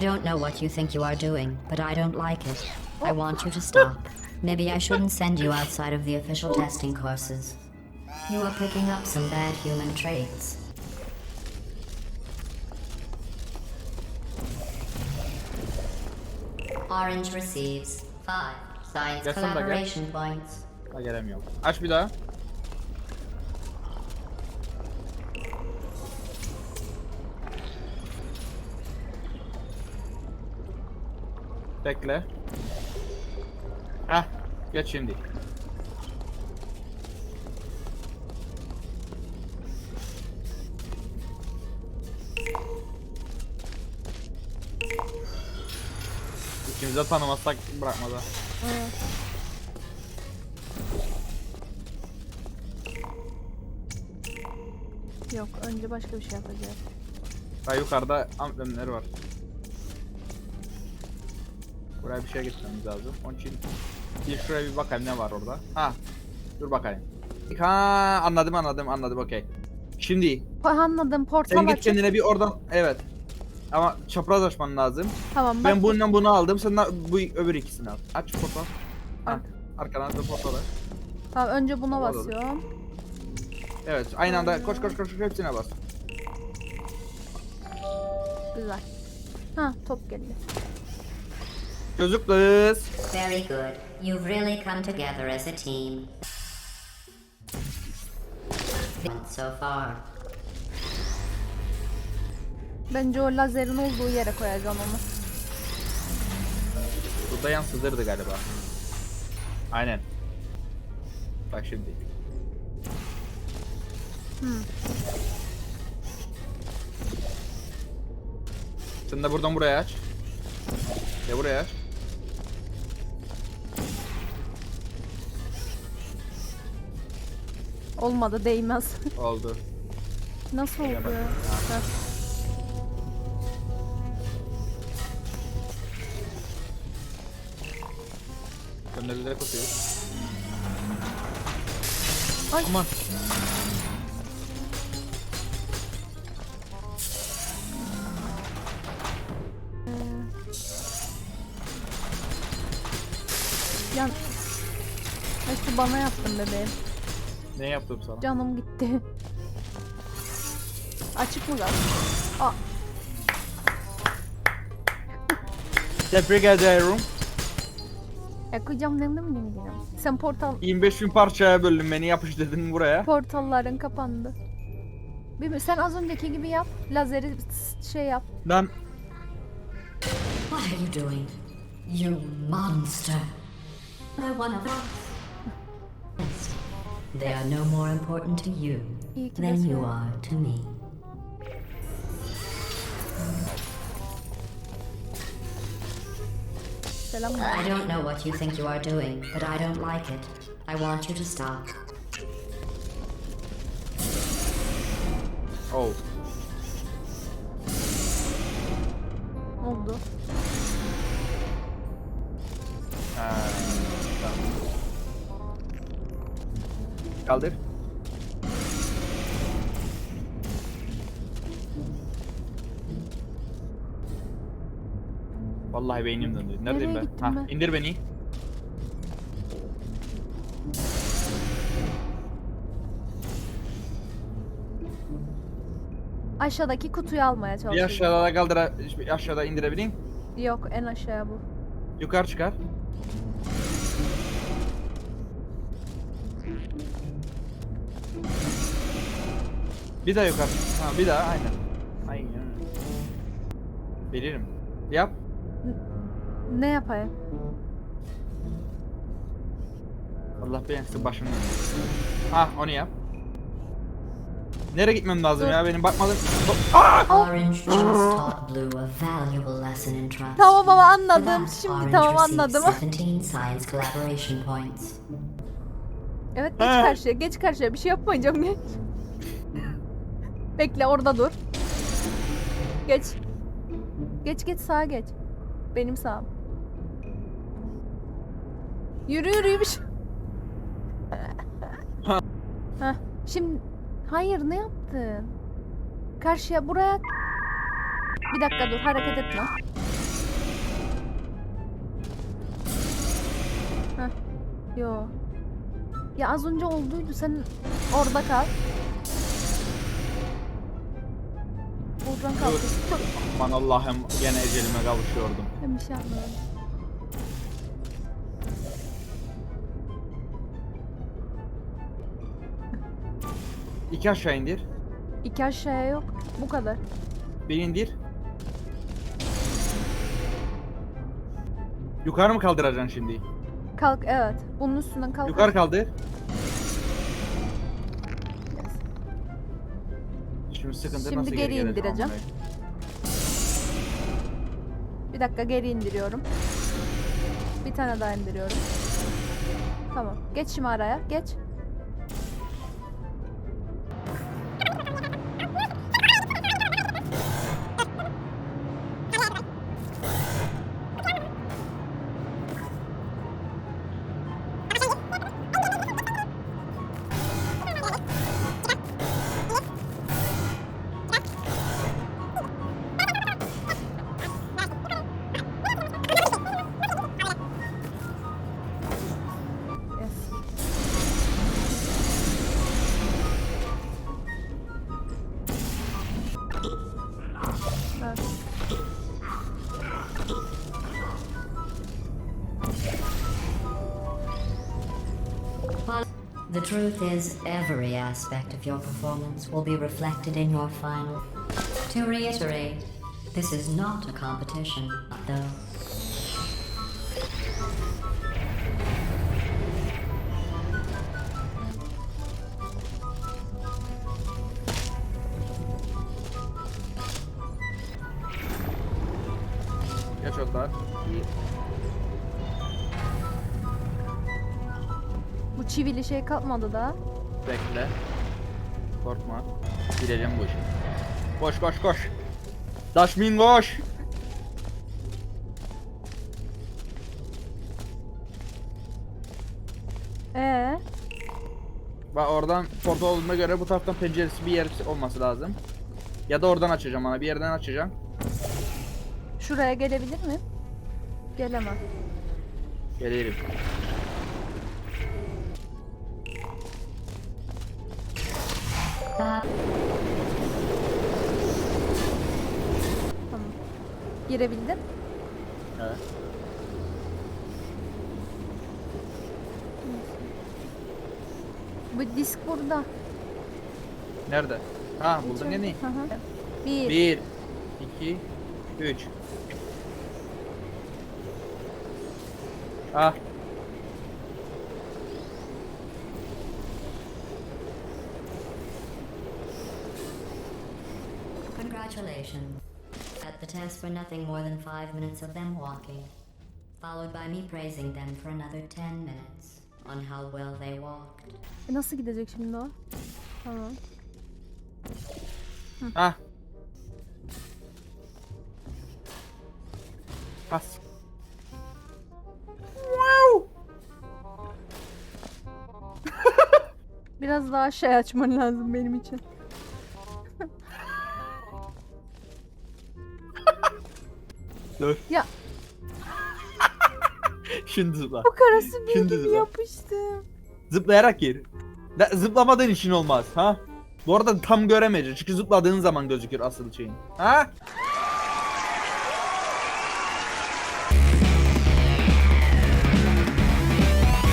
I don't know what you think you are doing, but I don't like it. I want you to stop. Maybe I shouldn't send you outside of the official testing courses. You are picking up some bad human traits. Orange receives five science Gelsene de gel. collaboration points. Ha gelemiyorum. Aç bir daha. Bekle. Heh. Geç şimdi. İkimize tanımazsak bırakmadı. Evet. Yok önce başka bir şey yapacağız. Daha yukarıda amblemler var. Buraya bir şey getirmemiz lazım. Onun için bir şuraya bir bakayım ne var orada. Ha. Dur bakayım. Ha anladım anladım anladım okey. Şimdi Anladım portal sen git açık. kendine bir oradan evet. Ama çapraz açman lazım. Tamam bak. Ben bundan bunu aldım. Sen de bu öbür ikisini al. Aç portal. Ha. Bak. Arkadan da portal aç. Tamam önce buna Olur. basıyorum. Evet aynı anda koş koş koş hepsine bas. Güzel. Ha top geldi. Çocuk kız. Very good. You've really come together as a team. So far. Bence o lazerin olduğu yere koyacağım onu. Bu dayan sığdırdı galiba. Aynen. Bak şimdi. Sen de buradan buraya aç. De buraya aç. Olmadı değmez. Oldu. Nasıl oldu. Gönderdiler kutuyu. Ay. Aman. Yan... Ay şu bana yaptın bebeğim. Ne yaptım sana? Canım gitti. Açık mı kaldı? Aa, Tebrik ederim. yakacağım dedim mi dedim. Sen portal 25 bin parçaya böldün beni yapıştırdın buraya. portalların kapandı. Bir mi? Sen az önceki gibi yap. Lazeri şey yap. Lan What are you doing? You monster. They're one of us. They are no more important to you than you are to me. I don't know what you think you are doing, but I don't like it. I want you to stop. oh. Kaldır. Vallahi beynim döndü. Neredeyim Nereye ben? gittim Ha, ben? indir beni. Aşağıdaki kutuyu almaya Bir çalışıyorum. aşağıda kaldır, bir aşağıda indirebileyim. Yok en aşağıya bu. Yukarı çıkar. Bir daha yukarı. Ha bir daha aynen. Aynen. Bilirim. Yap. Ne yapayım? Allah beğensin başını. Ha onu yap. Nereye gitmem lazım Dur. ya benim bakmadım. Aa! Orange just taught Blue a valuable lesson in trust. Tamam ama anladım. Şimdi tamam anladım. 17 science collaboration points. Evet geç Ha. karşıya geç karşıya bir şey yapmayacağım geç. Bekle orada dur. Geç. Geç geç sağa geç. Benim sağım. Yürü yürü yürüymüş. Heh. Şimdi hayır ne yaptın? Karşıya buraya Bir dakika dur hareket etme. Heh. Yo. Ya az önce olduydu sen orada kal. Oradan kal. Dur. Aman Allah'ım gene ecelime kavuşuyordum. Ben bir şey yapmıyorum. İki aşağı indir. İki aşağıya yok. Bu kadar. Bir indir. Yukarı mı kaldıracaksın şimdi? Kalk evet. Bunun üstünden kalk. Yukarı kaldır. Şimdi sıkıntı Şimdi nasıl geri geleceğim indireceğim. amına? Bir dakika geri indiriyorum. Bir tane daha indiriyorum. Tamam. Geç şimdi araya. Geç. The truth is, every aspect of your performance will be reflected in your final. To reiterate, this is not a competition, though. Bu çivili şey kalkmadı da. Bekle. Korkma. Gireceğim bu işe. Koş koş koş. Daşmin koş. Ee, Bak oradan portal olduğuna göre bu taraftan penceresi bir yer olması lazım. Ya da oradan açacağım ana bir yerden açacağım. şuraya gelebilir mi? Gelemem. Gelirim. Tamam. Girebildin. Evet. Bu disk burada. Nerede? Ha buldun Geçiyorum. yeni. Hı hı. Bir. Bir, iki, üç. Ah. Congratulations. At the test were nothing more than five minutes of them walking, followed by me praising them for another ten minutes on how well they walked. E nasıl gidecek şimdi o? Tamam. Ah. Bas. Biraz daha şey açman lazım benim için. Dur. Ya Şimdi zıpla. bu karası bir Şimdi gibi zıpla. yapıştım. Zıplayarak gir. Da, zıplamadığın için olmaz ha. Bu arada tam göremeyeceksin çünkü zıpladığın zaman gözükür asıl şeyin. Ha?